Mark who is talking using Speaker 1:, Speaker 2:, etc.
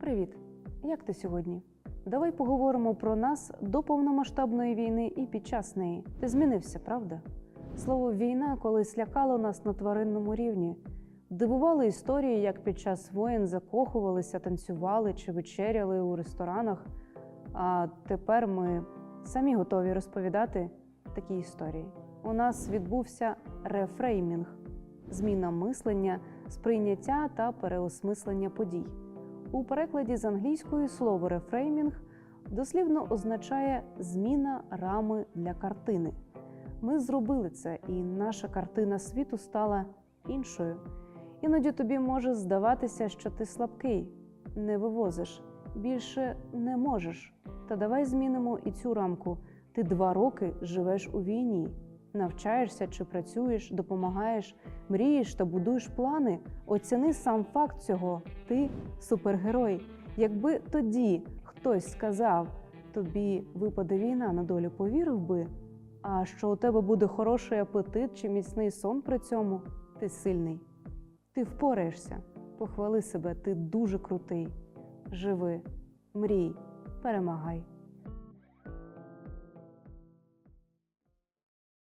Speaker 1: Привіт! Як ти сьогодні? Давай поговоримо про нас до повномасштабної війни і під час неї. Ти змінився, правда? Слово війна колись лякало нас на тваринному рівні. Дивували історії, як під час воєн закохувалися, танцювали чи вечеряли у ресторанах. А тепер ми самі готові розповідати такі історії. У нас відбувся рефреймінг зміна мислення, сприйняття та переосмислення подій. У перекладі з англійської слово рефреймінг дослівно означає зміна рами для картини. Ми зробили це, і наша картина світу стала іншою. Іноді тобі може здаватися, що ти слабкий, не вивозиш, більше не можеш. Та давай змінимо і цю рамку. Ти два роки живеш у війні, навчаєшся чи працюєш, допомагаєш, мрієш та будуєш плани. Оціни сам факт цього. Ти супергерой. Якби тоді хтось сказав, тобі випаде війна на долю, повірив би. А що у тебе буде хороший апетит чи міцний сон при цьому, ти сильний. Ти впораєшся. Похвали себе, ти дуже крутий. Живи, мрій, перемагай.